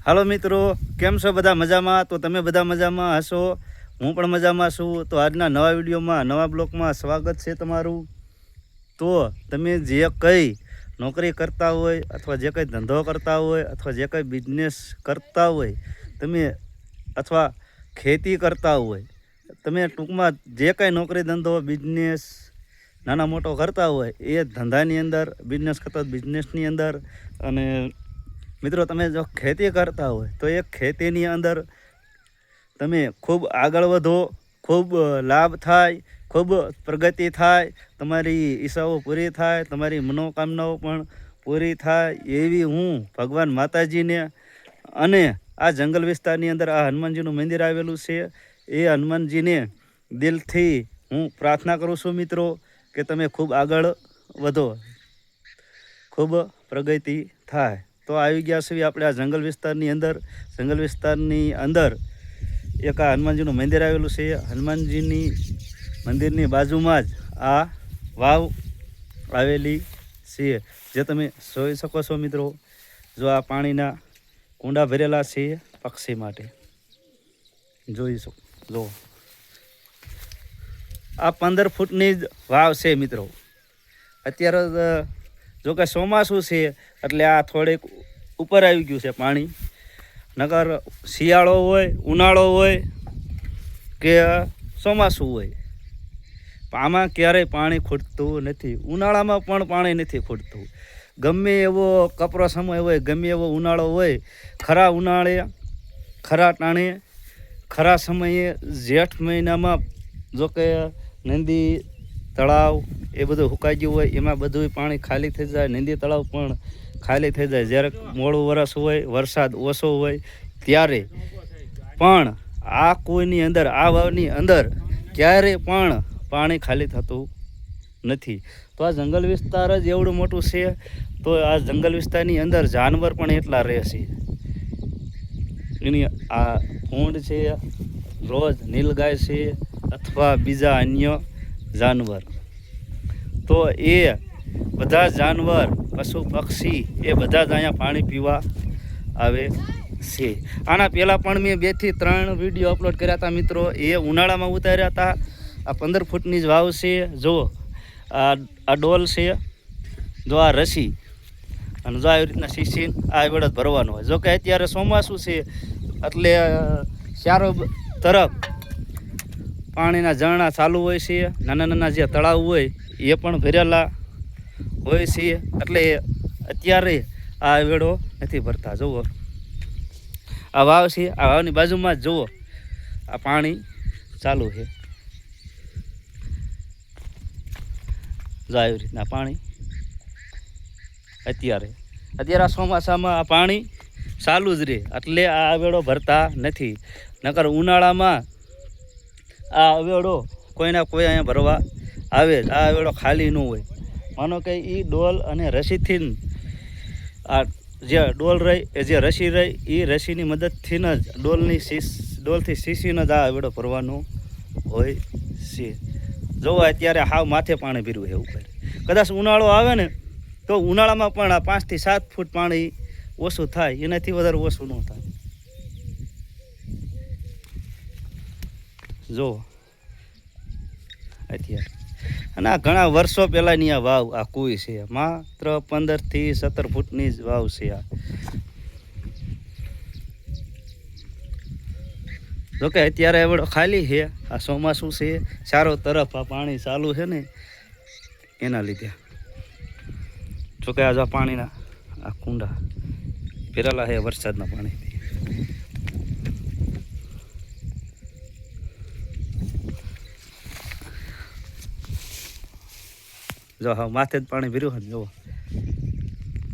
હાલો મિત્રો, કેમ છો બધા મજામાં? તો તમે બધા મજામાં હશો? હું પણ મજામાં છું. તો આજના નવા વિડીયોમાં, નવા બ્લોગમાં સ્વાગત છે તમારું. તો તમે જે કંઈ નોકરી કરતા હોય, અથવા જે કંઈ ધંધો કરતા હોય, અથવા જે કંઈ બિઝનેસ કરતા હોય, તમે અથવા ખેતી કરતા હોય, તમે ટૂંકમાં જે કંઈ નોકરી, ધંધો બિઝનેસ નાના મોટો કરતા હોય, એ ધંધાની અંદર બિઝનેસ કરતા બિઝનેસની અંદર અને મિત્રો, તમે જો ખેતી કરતા હોય, તો એ ખેતીની અંદર તમે ખૂબ આગળ વધો, ખૂબ લાભ થાય, ખૂબ પ્રગતિ થાય, તમારી ઈચ્છાઓ પૂરી થાય, તમારી મનોકામનાઓ પણ પૂરી થાય એવી હું ભગવાન માતાજીને અને આ જંગલ વિસ્તારની અંદર આ હનુમાનજીનું મંદિર આવેલું છે, એ હનુમાનજીને દિલથી હું પ્રાર્થના કરું છું મિત્રો, કે તમે ખૂબ આગળ વધો, ખૂબ પ્રગતિ થાય. તો આવી ગયા છીએ આપણે આ જંગલ વિસ્તારની અંદર. જંગલ વિસ્તારની અંદર એક આ હનુમાનજીનું મંદિર આવેલું છે. હનુમાનજીની મંદિરની બાજુમાં જ આ વાવ આવેલી છે. જે તમે જોઈ શકો છો મિત્રો, જો આ પાણીના કુંડા ભરેલા છે પક્ષી માટે. જોઈ શકો, જો. આ પંદર ફૂટની જ વાવ છે મિત્રો. અત્યારે તો જો કે ચોમાસું છે, એટલે આ થોડીક ઉપર આવી ગયું છે પાણી. નગર શિયાળો હોય, ઉનાળો હોય કે ચોમાસું હોય, આમાં ક્યારેય પાણી ખૂટતું નથી. ઉનાળામાં પણ પાણી નથી ખૂટતું. ગમે એવો કપરો સમય હોય, ગમે એવો ઉનાળો હોય, ખરા ઉનાળે, ખરા ટાણે, ખરા સમયે જેઠ મહિનામાં જો કે નદી તળાવ એ બધું સુકાઈ ગયું હોય, એમાં બધું પાણી ખાલી થઈ જાય, નદી તળાવ પણ ખાલી થઈ જાય. જ્યારે મોડું વરસ હોય, વરસાદ ઓછો હોય, ત્યારે પણ આ કોઈની અંદર, આ વાવની અંદર ક્યારે પણ પાણી ખાલી થતું નથી. તો આ જંગલ વિસ્તાર જ એવડું મોટું છે, તો આ જંગલ વિસ્તારની અંદર જાનવર પણ એટલા રહે છે એની આ ફૂંડ છે, રોજ નીલગાય છે, અથવા બીજા અન્ય જાનવર. તો એ બધા જાનવર, પશુ, પક્ષી એ બધા જ અહીંયા પાણી પીવા આવે છે. આના પહેલાં પણ મેં બેથી ત્રણ વીડિયો અપલોડ કર્યા હતા મિત્રો. એ ઉનાળામાં ઉતાર્યા હતા. આ પંદર ફૂટની જ વાવ છે. જો, આ આ ડોલ છે. જો આ રસી. અને જો આવી રીતના શીશી, આ વડત ભરવાનો હોય. જો કે અત્યારે ચોમાસું છે, એટલે ચારો તરફ પાણીના ઝરણા ચાલુ હોય છે. નાના નાના જે તળાવ હોય એ પણ ભરેલા હોય છે એટલે અત્યારે આ વેળો નથી ભરતા. જુઓ. આ વાવ છે. આ વાવની બાજુમાં જ જુઓ. આ પાણી ચાલુ છે. જો આવી રીતના પાણી અત્યારે. અત્યારે આ ચોમાસામાં આ પાણી ચાલુ જ રહે. એટલે આ અવેડો ભરતા નથી. નકર ઉનાળામાં આ અવેડો કોઈના કોઈ અહીંયા ભરવા આવે જ, આ અવેડો ખાલી ન હોય. માનો કે એ ડોલ અને રસીથી આ જે ડોલ રહી, એ જે રસી રહી એ રસીની મદદથી જ ડોલની શીશ ડોલથી શીશીને જ આ અવેડો ભરવાનો હોય છે. જોવા અત્યારે હાવ માથે પાણી ભર્યું છે ઉપર. કદાચ ઉનાળો આવે ને, તો ઉનાળામાં પણ આ પાંચથી સાત ફૂટ પાણી ઓછું થાય, એનાથી વધારે ઓછું ન થાય. જો, અત્યારે. અને આ ઘણા વર્ષો પહેલાંની આ વાવ, આ કુઈ છે. માત્ર પંદરથી સત્તર ફૂટની જ વાવ છે આ. જોકે અત્યારે એવડો ખાલી છે. આ ચોમાસું છે. ચારો તરફ આ પાણી ચાલુ છે ને, એના લીધે. જોકે આજે પાણીના આ કુંડા ભરેલા છે વરસાદના પાણીથી. જો હા માથે જ પાણી ભર્યું હોય જુઓ.